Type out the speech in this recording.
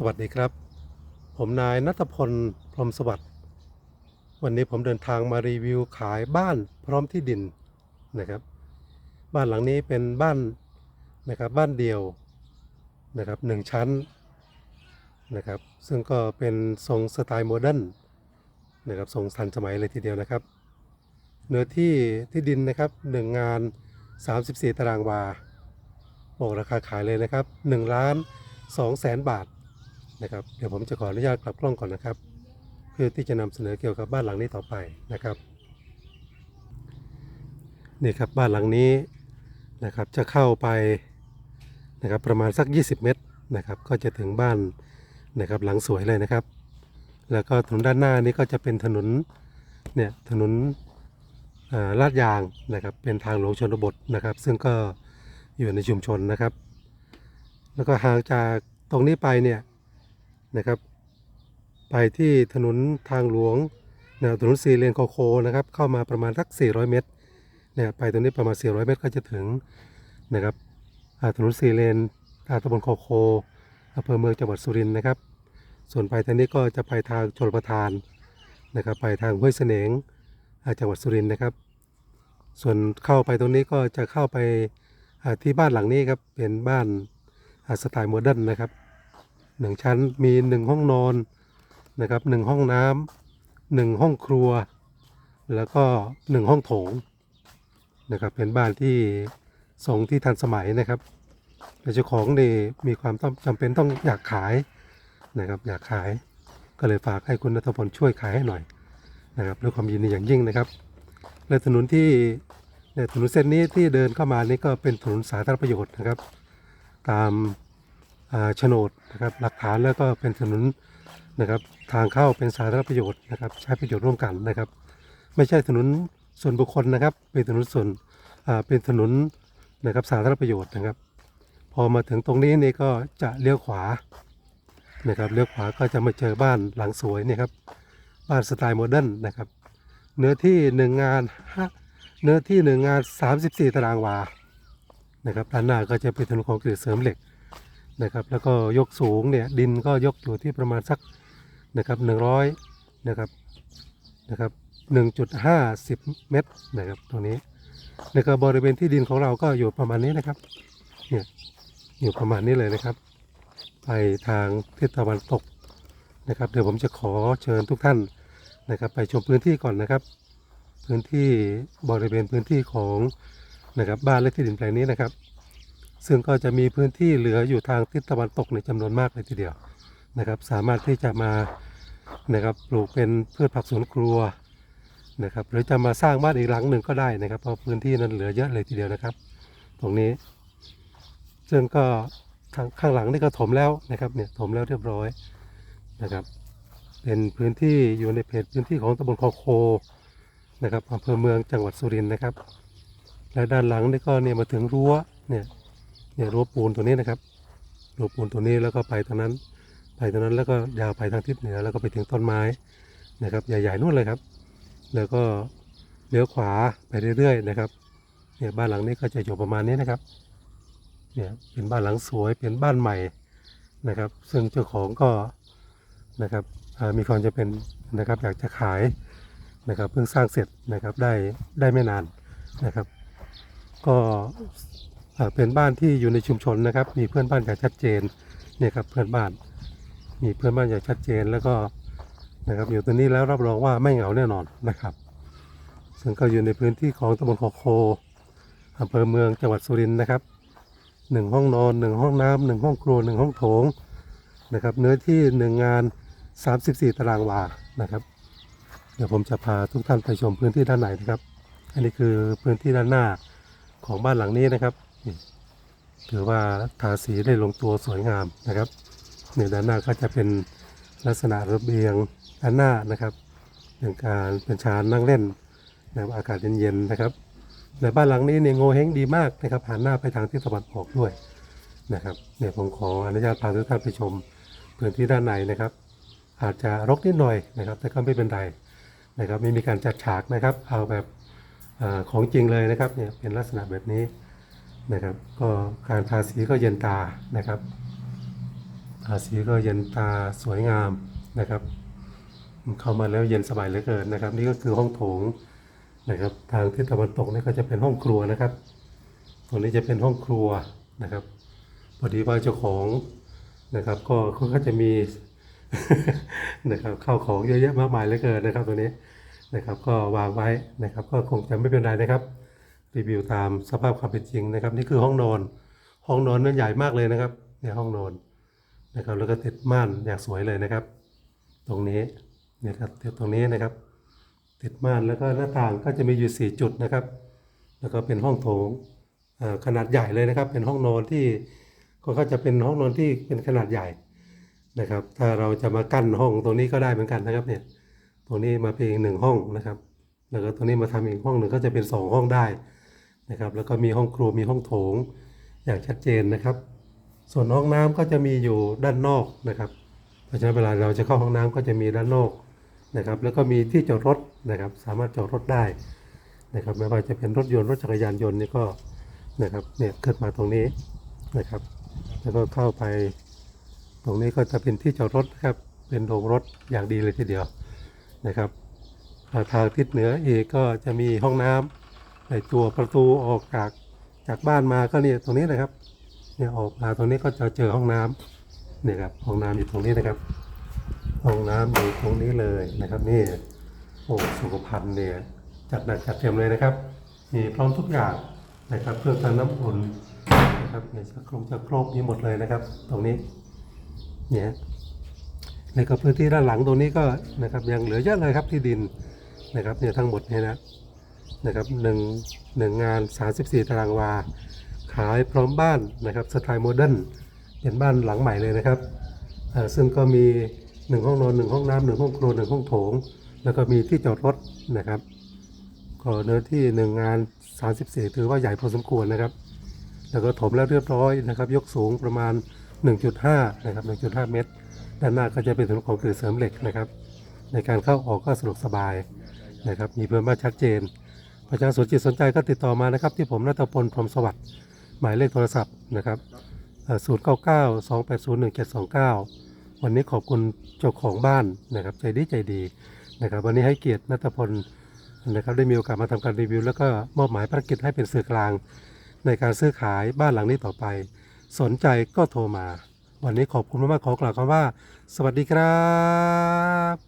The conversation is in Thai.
สวัสดีครับ ผมนายนัทพล พรหมสวัสดิ์ วันนี้ผมเดินทางมารีวิวขายบ้านพร้อมที่ดินนะครับ บ้านหลังนี้เป็นบ้านนะครับบ้านเดียวนะครับหนึ่งชั้นนะครับ ซึ่งก็เป็นทรงสไตล์โมเดิร์นนะครับทรงทันสมัยเลยทีเดียวนะครับ เนื้อที่ที่ดินนะครับหนึ่งงาน 34 ตารางวาบอกราคาขายเลยนะครับ1ล้าน2แสนบาท นะครับ เดี๋ยวผมจะขออนุญาตกลับกล้องก่อนนะครับ เพื่อที่จะนำเสนอเกี่ยวกับบ้านหลังนี้ต่อไปนะครับนี่ครับบ้านหลังนี้นะครับจะเข้าไปนะครับประมาณสัก 20 เมตรนะครับ ก็จะถึงบ้านนะครับหลังสวยเลยนะครับ แล้วก็ถนนด้านหน้านี้ก็จะเป็นถนนเนี่ยถนนลาดยางนะครับเป็นทางหลวงชนบทนะครับ ซึ่งก็อยู่ในชุมชนนะครับ แล้วก็ห่างจากตรงนี้ไปเนี่ย นะครับ ไปที่ถนนทางหลวงนวถนนสี่เลนโคโคนะครับ เข้ามาประมาณสัก 400 เมตรเนี่ยไปตรงนี้ประมาณ 400 เมตรก็จะถึงนะครับถนนสี่เลนทาตำบลโคโคอำเภอเมืองจังหวัดสุรินทร์นะครับ ส่วนไปทางนี้ก็จะไปทางชลประทานนะครับ ไปทางห้วยเสนงจังหวัดสุรินทร์นะครับ ส่วนเข้าไปตรงนี้ก็จะเข้าไปที่บ้านหลังนี้ครับเป็นบ้านสไตล์โมเดิร์นนะครับ หนึ่งชั้นมีหนึ่งห้องนอนนะครับหนึ่งห้องน้ำหนึ่งห้องครัว แล้วก็หนึ่งห้องโถงนะครับเป็นบ้านที่ทรงที่ทันสมัยนะครับแต่เจ้าของนี่มีความต้องจำเป็นต้องอยากขายนะครับอยากขายก็เลยฝากให้คุณนัทพลช่วยขายให้หน่อยนะครับด้วยความยินดีอย่างยิ่งนะครับและถนนที่เนี่ยถนนเส้นนี้ที่เดินเข้ามานี่ก็เป็นถนนสาธารณประโยชน์นะครับ ตาม โฉนดนะครับหลักฐานแล้วก็เป็นถนนนะครับทางเข้าเป็นสาธารณประโยชน์นะครับ ใช้ประโยชน์ร่วมกันนะครับ ไม่ใช่ถนนส่วนบุคคลนะครับ เป็นถนนส่วนเป็นถนนนะครับสาธารณประโยชน์นะครับ พอมาถึงตรงนี้นี่ก็จะเลี้ยวขวานะครับเลี้ยวขวาก็จะมาเจอบ้านหลังสวยนี่ครับบ้านสไตล์โมเดิร์นนะครับ เนื้อที่หนึ่งงานห้าเนื้อที่หนึ่งงาน 34 ตารางวานะครับด้านหน้าก็จะเป็นถนนคอนกรีตเสริมเหล็ก นะครับ แล้วก็ยกสูงเนี่ยดินก็ยกอยู่ที่ประมาณสักนะครับ100นะครับนะครับ1.50เมตรนะครับตรงนี้แล้วก็บริเวณที่ดินของเราก็อยู่ประมาณนี้นะครับเนี่ยอยู่ประมาณนี้เลยนะครับ ไปทางทิศตะวันตกนะครับเดี๋ยวผมจะขอเชิญทุกท่านนะครับไปชมพื้นที่ก่อนนะครับ พื้นที่บริเวณพื้นที่ของนะครับบ้านและที่ดินแปลงนี้นะครับ ซึ่งก็จะมีพื้นที่เหลืออยู่ทางทิศตะวันตกในจำนวนมากเลยทีเดียวนะครับ สามารถที่จะมานะครับปลูกเป็นพืชผักสวนครัวนะครับ หรือจะมาสร้างบ้านอีกหลังหนึ่งก็ได้นะครับ เพราะพื้นที่นั้นเหลือเยอะเลยทีเดียวนะครับ ตรงนี้ ซึ่งก็ข้างข้างหลังนี่ก็ถมแล้วนะครับเนี่ยถมแล้วเรียบร้อยนะครับ เป็นพื้นที่อยู่ในเพจพื้นที่ของตำบลคอโคนะครับอำเภอเมืองจังหวัดสุรินทร์นะครับ และด้านหลังนี่ก็เนี่ยมาถึงรั้วเนี่ย เนี่ยรั้วปูนตัวนี้นะครับรั้วปูนตัวนี้แล้วก็ไปตรงนั้น ไปตรงนั้นแล้วก็ยาวไปทางทิศเหนือแล้วก็ไปถึงต้นไม้นะครับ ใหญ่ๆนู่นเลยครับ แล้วก็เลี้ยวขวาไปเรื่อยๆนะครับเนี่ยบ้านหลังนี้ก็จะอยู่ประมาณนี้นะครับเนี่ยเป็นบ้านหลังสวยเป็นบ้านใหม่นะครับ ซึ่งเจ้าของก็นะครับมีความจะเป็นนะครับอยากจะขายนะครับเพิ่งสร้างเสร็จนะครับได้ได้ไม่นานนะครับ ก็ เป็นบ้านที่อยู่ในชุมชนนะครับ มีเพื่อนบ้านอย่างชัดเจนเนี่ยครับเพื่อนบ้าน มีเพื่อนบ้านอย่างชัดเจนแล้วก็นะครับอยู่ตรงนี้แล้วรับรองว่าไม่เหงาแน่นอนนะครับ ซึ่งก็อยู่ในพื้นที่ของตำบลคอโคอำเภอเมืองจังหวัดสุรินทร์นะครับหนึ่งห้องนอนหนึ่งห้องน้ำหนึ่งห้องครัวหนึ่งห้องโถงนะครับ เนื้อที่หนึ่งงาน 34 ตารางวานะครับ เดี๋ยวผมจะพาทุกท่านไปชมพื้นที่ด้านในนะครับ อันนี้คือพื้นที่ด้านหน้าของบ้านหลังนี้นะครับ ถือว่าทาสีได้ลงตัวสวยงามนะครับในด้านหน้าก็จะเป็นลักษณะระเบียงด้านหน้านะครับอย่างการเป็นชานนั่งเล่นนะอากาศเย็นๆนะครับในบ้านหลังนี้เนี่ยโงเฮงดีมากนะครับหันหน้าไปทางทิศตะวันออกด้วยนะครับเนี่ยผมขออนุญาตพาทุกท่านไปชมพื้นที่ด้านในนะครับ อาจจะรกนิดหน่อยนะครับ แต่ก็ไม่เป็นไรนะครับไม่มีการจัดฉากนะครับ เอาแบบอของจริงเลยนะครับเนี่ยเป็นลักษณะแบบนี้ นะครับ ก็การทาสีก็เย็นตานะครับทาสีก็เย็นตาสวยงามนะครับ เข้ามาแล้วเย็นสบายเหลือเกินนะครับ นี่ก็คือห้องโถงนะครับ ทางทิศตะวันตกนี่ก็จะเป็นห้องครัวนะครับตรงนี้จะเป็นห้องครัวนะครับพอดีว่าเจ้าของนะครับก็เขาก็จะมีนะครับข้าวของเยอะแยะมากมายเหลือเกินนะครับตัวนี้นะครับ ก็วางไว้นะครับ ก็คงจะไม่เป็นไรนะครับ รีวิวตามสภาพความเป็นจริงนะครับ นี่คือห้องนอน ห้องนอนนั้นใหญ่มากเลยนะครับเนี่ยห้องนอนนะครับ แล้วก็ติดม่านอย่างสวยเลยนะครับ ตรงนี้เนี่ยครับติดตรงนี้นะครับ ติดม่านแล้วก็หน้าต่างก็จะมีอยู่สี่จุดนะครับ แล้วก็เป็นห้องโถงขนาดใหญ่เลยนะครับ เป็นห้องนอนที่ก็ก็จะเป็นห้องนอนที่เป็นขนาดใหญ่นะครับ ถ้าเราจะมากั้นห้องตรงนี้ก็ได้เหมือนกันนะครับเนี่ยตรงนี้มาเป็นอีกหนึ่งห้องนะครับ แล้วก็ตรงนี้มาทำอีกห้องหนึ่งก็จะเป็นสองห้องได้ นะครับ แล้วก็มีห้องครัวมีห้องโถงอย่างชัดเจนนะครับ ส่วนห้องน้ำก็จะมีอยู่ด้านนอกนะครับ เพราะฉะนั้นเวลาเราจะเข้าห้องน้ำก็จะมีด้านนอกนะครับ แล้วก็มีที่จอดรถนะครับ สามารถจอดรถได้นะครับ ไม่ว่าจะเป็นรถยนต์รถจักรยานยนต์นี่ก็นะครับเนี่ยขึ้นมาตรงนี้นะครับ แล้วก็เข้าไป ตรงนี้ก็จะเป็นที่จอดรถนะครับ เป็นโรงรถอย่างดีเลยทีเดียวนะครับทางทิศเหนืออีกก็จะมีห้องน้ำ ในตัวประตูออกจากจากบ้านมาก็เนี่ยตรงนี้นะครับ เนี่ยออกมาตรงนี้ก็จะเจอห้องน้ำเนี่ยครับห้องน้ำอยู่ตรงนี้นะครับ ห้องน้ำอยู่ตรงนี้เลยนะครับนี่โอ้สุขภัณฑ์เนี่ยจัดหนักจัดเต็มเลยนะครับ มีพร้อมทุกอย่างนะครับเครื่องทำน้ำอุ่นนะครับเนี่ยชักโครกชักโครกมีหมดเลยนะครับ ตรงนี้เนี่ยในก็พื้นที่ด้านหลังตรงนี้ก็นะครับยังเหลือเยอะเลยครับที่ดินนะครับเนี่ยทั้งหมดเนี่ยนะ นะครับหนึ่งหนึ่งงาน 34 ตารางวา ขายพร้อมบ้านนะครับสไตล์โมเดิร์นเป็นบ้านหลังใหม่เลยนะครับซึ่งก็มีหนึ่งห้องนอนหนึ่งห้องน้ำหนึ่งห้องครัวหนึ่งห้องโถง แล้วก็มีที่จอดรถนะครับก็เนื้อที่หนึ่งงาน 34 ถือว่าใหญ่พอสมควรนะครับ แล้วก็ถมแล้วเรียบร้อยนะครับ ยกสูงประมาณ 1.5 นะครับ 1.5 เมตร ด้านหน้าก็จะเป็นถนนของคือเสริมเหล็กนะครับ ในการเข้าออกก็สะดวกสบายนะครับ มีเพื่อนบ้านชัดเจน ประชาชนจิตสนใจก็ติดต่อมานะครับ ที่ผมนัทพลพรมสวัสดิ์หมายเลขโทรศัพท์นะครับศูนย์เก้าเก้าสองแปดศูนย์หนึ่งเจ็ดสองเก้าวันนี้ขอบคุณเจ้าของบ้านนะครับ ใจดีใจดีนะครับ วันนี้ให้เกียรตินัทพลนะครับได้มีโอกาสมาทำการรีวิว แล้วก็มอบหมายภารกิจให้เป็นสื่อกลาง ในการซื้อขายบ้านหลังนี้ต่อไป สนใจก็โทรมา วันนี้ขอบคุณมากๆขอกล่าวคำว่า สวัสดีครับ